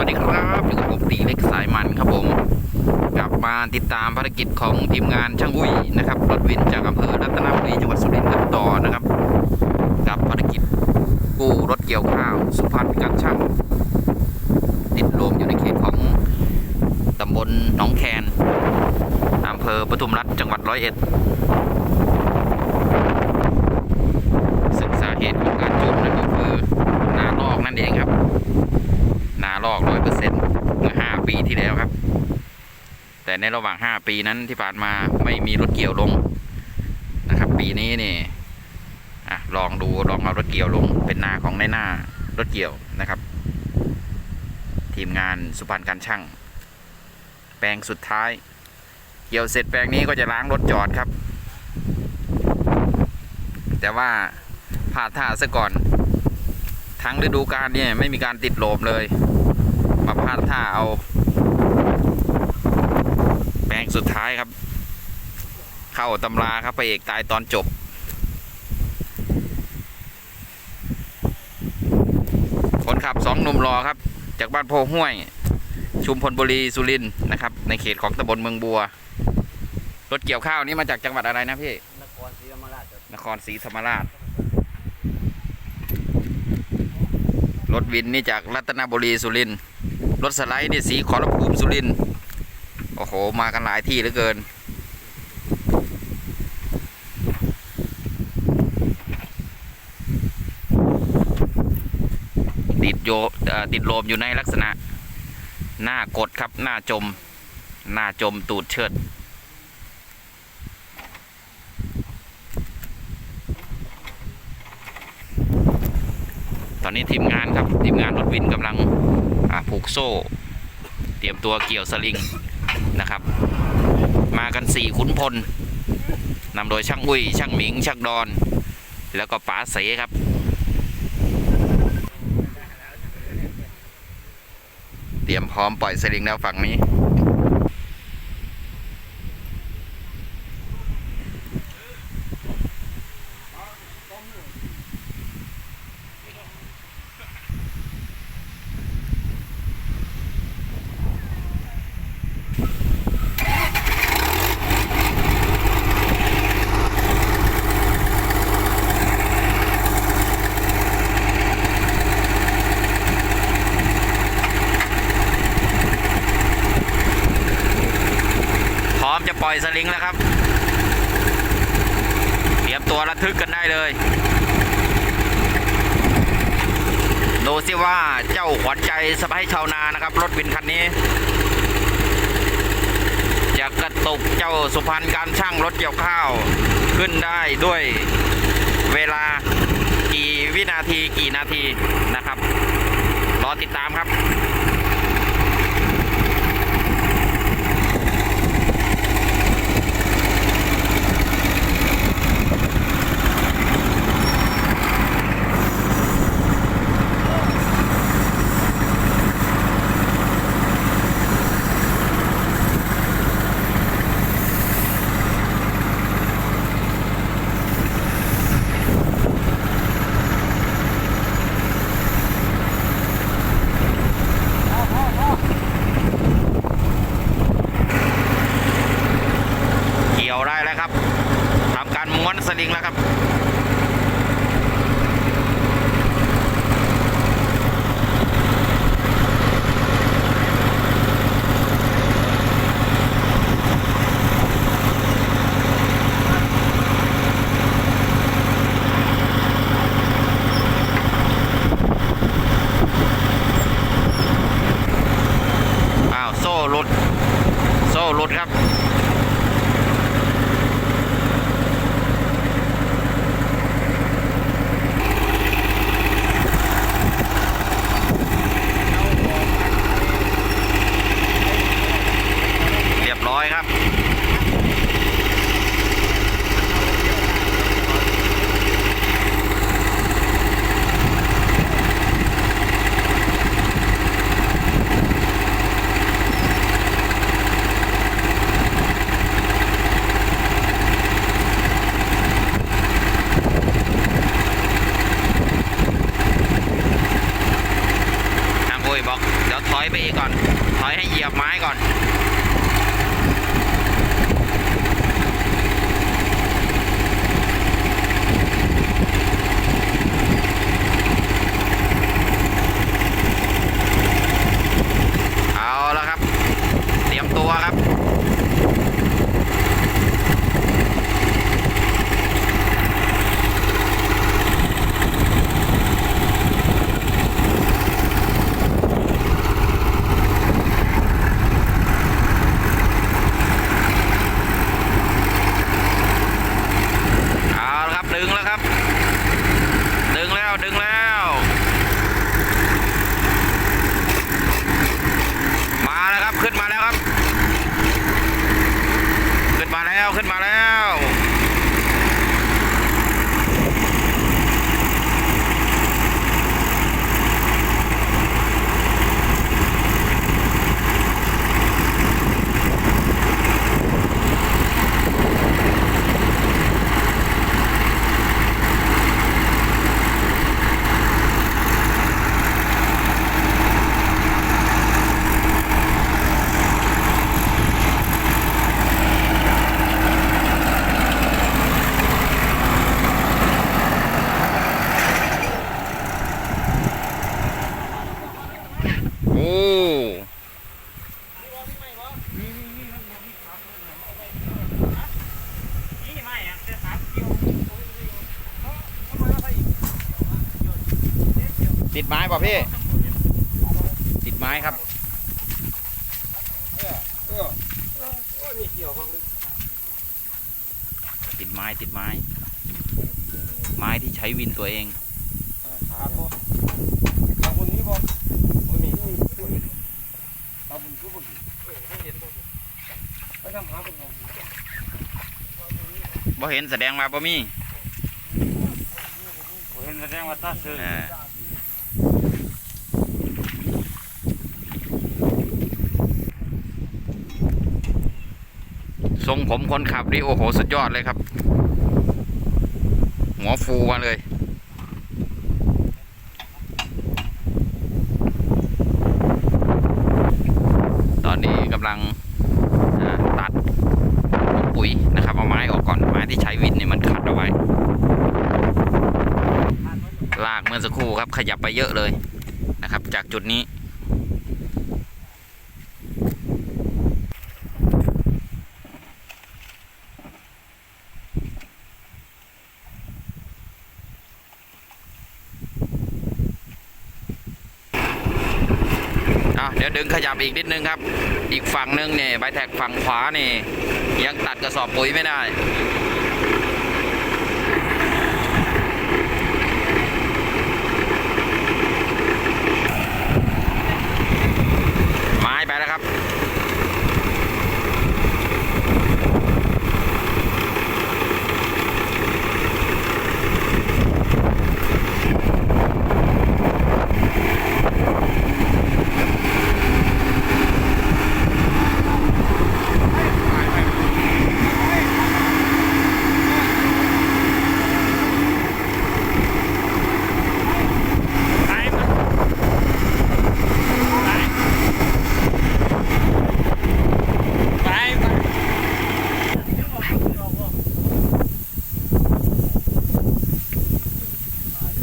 วัสดีครับอยู่กับผมตีเล็กสายมันครับผม กลับมาติดตามภารกิจของทีมงานช่างอุ้ยนะครับรถวินจากอำเภอรัตนบุรีจังหวัดสุรินทร์กันต่อนะครับ กับภารกิจกู้รถเกี่ยวข้าว สุพรรณการช่างติดลมอยู่ในเขตของตำบลหนองแคนอำเภอปทุมรัฐจังหวัดร้อยเอ็ดซึ่งสาเหตุของการจมนั่นก็คือนาลอกนั่นเองครับาลอกร้อยเปอร์เซ็นต์เมื่อห้าปีที่แล้วครับ แต่ในระหว่างห้าปีนั้นที่ผ่านมาไม่มีรถเกี่ยวลงนะครับ ปีนี้นี่อะลองดูลองเอารถเกี่ยวลง เป็นนาของในหน้ารถเกี่ยวนะครับ ทีมงานสุพรรณการช่าง แปลงสุดท้าย เกี่ยวเสร็จแปลงนี้ก็จะล้างรถจอดครับ แต่ว่าพลาท่าซะก่อนทั้งฤดูกาลเนี่ยไม่มีการติดโลมเลย มาพลาดท่าเอาแปลงสุดท้ายครับ เข้าตำราครับไปเอกตายตอนจบ คนขับสองหนุ่มรอครับ จากบ้านโพห้วย ชุมพลบุรีสุรินทร์นะครับ ในเขตของตำบลเมืองบัว รถเกี่ยวข้าวนี้มาจากจังหวัดอะไรนะพี่ นครศรีธรรมราชนครศรีธรรมราชรถวินนี่จากรัตนบุรีสุรินทร์ รถสไลด์นี่สีขอรภูมิสุรินโอ้โห มากันหลายที่เหลือเกิน ติดโยติดโลมอยู่ในลักษณะ หน้ากดครับ หน้าจม หน้าจมตูดเชิดตอนนี้ทีมงานครับ ทีมงานรถวินกำลัง ผูกโซ่ เตรียมตัวเกี่ยวสลิงนะครับ มากันสี่ขุนพลนำโดยช่างอุ้ย ช่างหมิง ช่างดอน แล้วก็ป๋าเสครับเตรียมพร้อมปล่อยสลิงแล้วฝั่งนี้ พร้ อยสลิงแล้วครับ เตรียมตัวระทึกกันได้เลยดูสิว่าเจ้าขวัญใจสบายชาวนานะครับ รถวินคันนี้ จะกระตุกเจ้าสุพรรณการช่างรถเกี่ยวข้าวขึ้นได้ด้วยเวลากี่วินาทีกี่นาทีนะครับ รอติดตามครับ เกี่ยวได้แล้วครับทำการ ม้วนสลิงแล้วครับ อ้าว โซ่หลุด โซ่หลุดครับ เรียบร้อยครับ ถอยไปอีกก่อน ถ อยให้เหยียบไม้ก่อน เอาแล้วครับ เตรียมตัวครับ เอาละครับ ดึงแล้วครับ ดึงแล้วดึงแล้ว มาแล้วครับขึ้นมาแล้วครับ ขึ้นมาแล้วขึ้นมาแล้ว โอ้ ติด ไม้ป่ะพี่ ติดไม้ครับติดไม้ติดไม้ ไม้ที่ใช้วินตัวเองครับผมทางคนนี้บ่ไม่มีตาบุญคือบ่ไปทำหาเป็นของบ่เห็นแสดงว่าบ่มีเห็นแสดงว่าตาซื้อ เออ ทรงผมคนขับนี่โอ้โห สุดยอดเลยครับ หัวฟูมาเลยตอนนี้กำลังตัดปุ๋ยนะครับเอาไม้ออกก่อนไม้ที่ใช้วินเนี่ยมันขัดเอาไว้ ลากเมื่อสักครู่ครับขยับไปเยอะเลยนะครับ จากจุดนี้ อะเดี๋ยวดึง ขยับอีกนิดนึงครับ อีกฝั่งนึงเนี่ยใบแท็กฝั่งขวานี่ ยังตัดกระสอบปุ๋ยไม่ได้ ไม้ไปแล้วครับ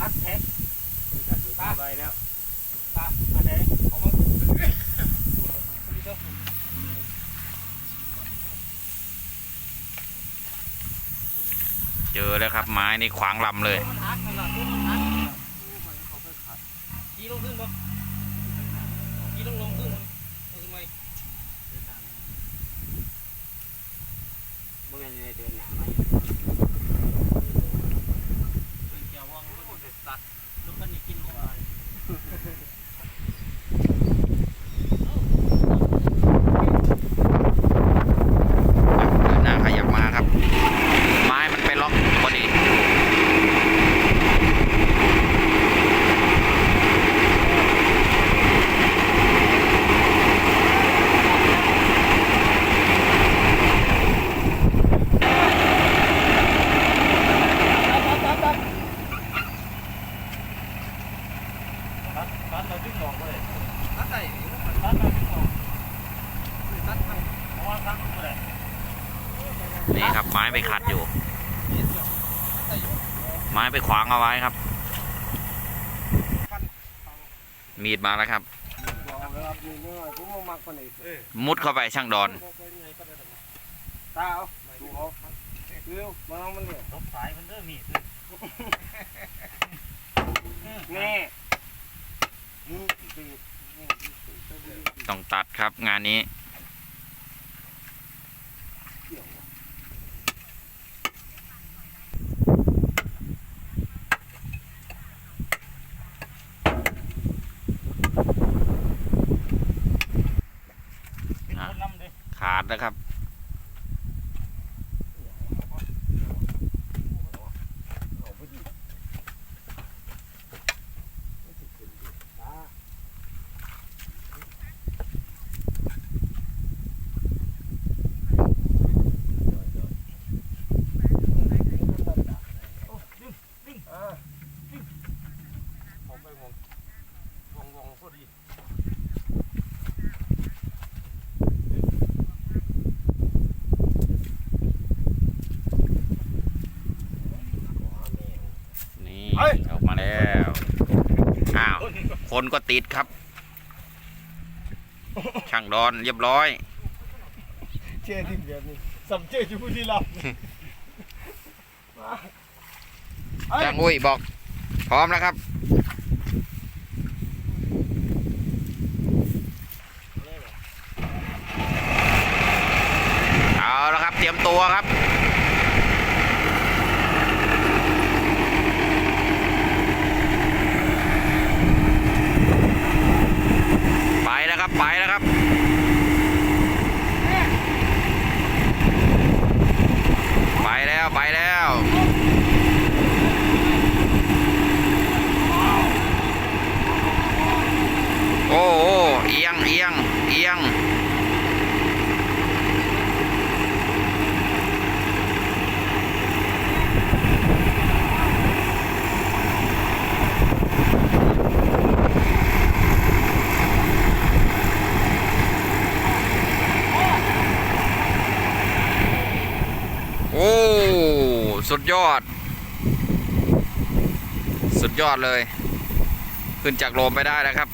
คัดแท็กตาไปแล้วตาอันไหนเอามา เจอแล้วครับ ไม้ นี่ขวางลำเลยยีลงขึ้นบ่ลงลงขึ้นมันทำไมบ่แม่นในเดือนหน้าไหมเกี่ยวว่างมันจะตัดลูกคันนี้กินลงไป เดินหน้าขยับมาครับ ไม้มันไปล็อกพอดี ตัดตัดเราดึงออกเลยตัดได้ นี่ครับ ไม้ไปขัดอยู่ ไม้ไปขวา งเอาไว้ครับ มีดมาแล้วครับ มุดเข้าไปช่างดอนตาเอาดูเอาเร็วมาเอามันเนี่ยรถสายมันเริ่มมีดแน่ต้องตัดครับงานนี้ เกี่ยวว่ะ เป็นคนนำเลย ขาด นะครับ เอาไปดิไม่สิขึ้นดิตา อ่าผมไปมองวงวงพอดีขวาแมว นี่ เฮ้ย ออกมาแล้ว อ้าว คนก็ติดครับ ช่างดอนเรียบร้อย เชื่อที่แบบนี้สำเชื่อจุบุรีรัมย์มาเอ้ยช่างอุ้ยบอก พร้อมแล้วครับเอาแล้วครับ เตรียมตัวครับ ไปแล้วครับ ไปแล้วครับ ไปแล้ว ไปแล้ว โอ้โอ้เอียงเอียงเอียง โอ้ สุด ยอด สุดยอดเลย ขึ้นจากโลมไปได้แล้วครับ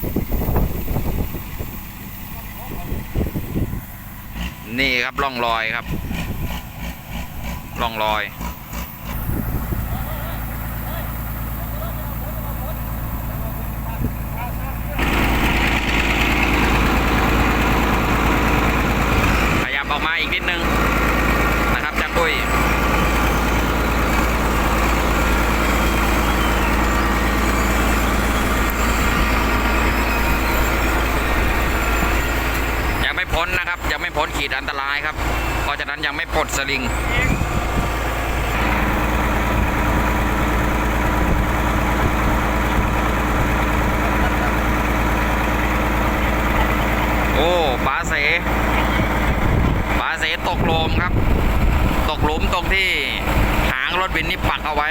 นี่ครับร่องรอยครับร่องรอย ขยับออกมาอีกนิดนึง นะครับจังปุ้ย ยังไม่พ้นนะครับ ยังไม่พ้น ขีดอันตรายครับ เพราะฉะนั้นยังไม่ปลดสลิงโอ้ปลาเสปลาเสตกโลมครับ ตกหลุมตรงที่หางรถบินนี่ปักเอาไว้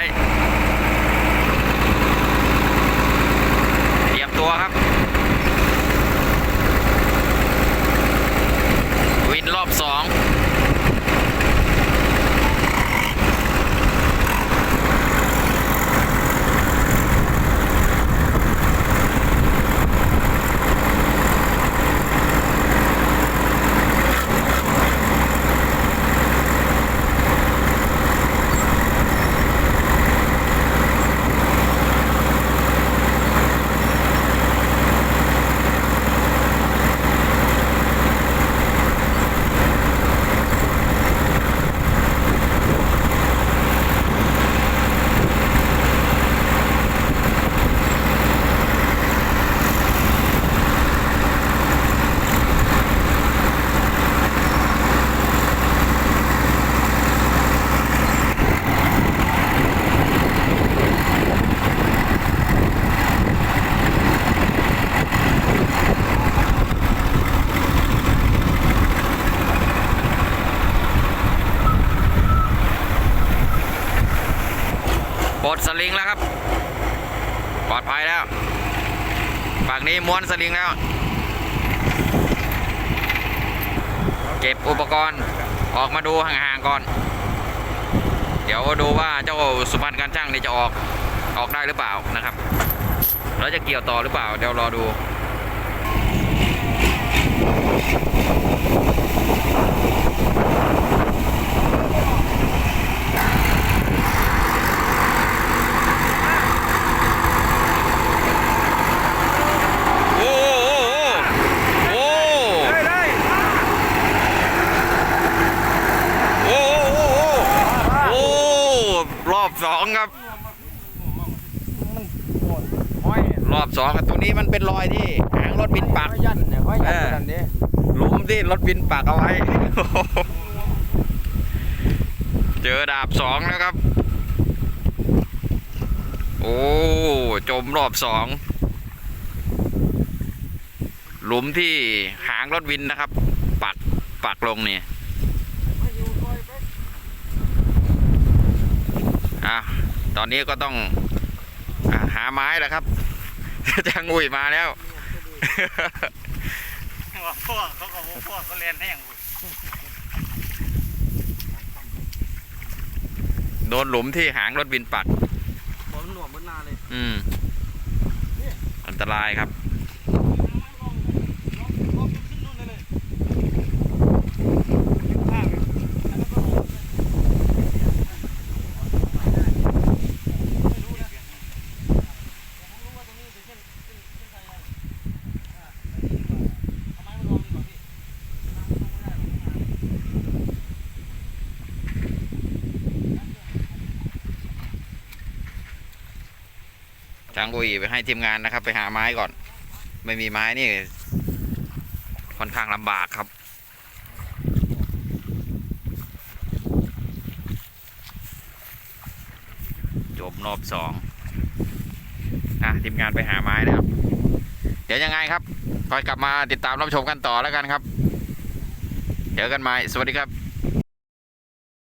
เตรียมตัวครับ วินร อบสอง ปลดสลิงแล้วครับ ปลอดภัยแล้วฝั่งนี้ ม้วนสลิงแล้ว เก็บอุปกรณ์ออกมาดูห่างๆก่อน เดี๋ยวดูว่าเจ้าสุพรรณการช่างนี่จะออกออกได้หรือเปล่านะครับแล้วจะเกี่ยวต่อหรือเปล่า เดี๋ยวรอดู โอ้โหโอ้โห ได้ได้ โอ้โหโอ้โหรอบ สองครับห้อยรอบสองครับตรงนี้มันเป็นรอยที่หางรถบินปักห้อยยันเนี่ยห้อยยันเออนั่นเด้หลุมที่รถบินปักเอาไว้ เจอดาบสองแล้วครับ โอ้จมรอบสองหลุมที่หางรถวินนะครับ ปักปักลงนี่ อะตอนนี้ก็ต้องอะหาไม้แล้วครับจังอุ้ยมาแล้วว่าพวกเขาก็บอกพวกเขาเรียนแห้งโดนหลุมที่หางรถบินปักผมหน่วงบนนาเลย อืม อันตรายครับ จางอุยไปให้ทีมงานนะครับ ไปหาไม้ก่อน ไม่มีไม้นี่ ค่อนข้างลำบากครับจบรอบสองอะทีมงานไปหาไม้แล้วเดี๋ยวยังไงครับคอยกลับมาติดตามรับชมกันต่อแล้วกันครับ เจอกันใหม่สวัสดีครับ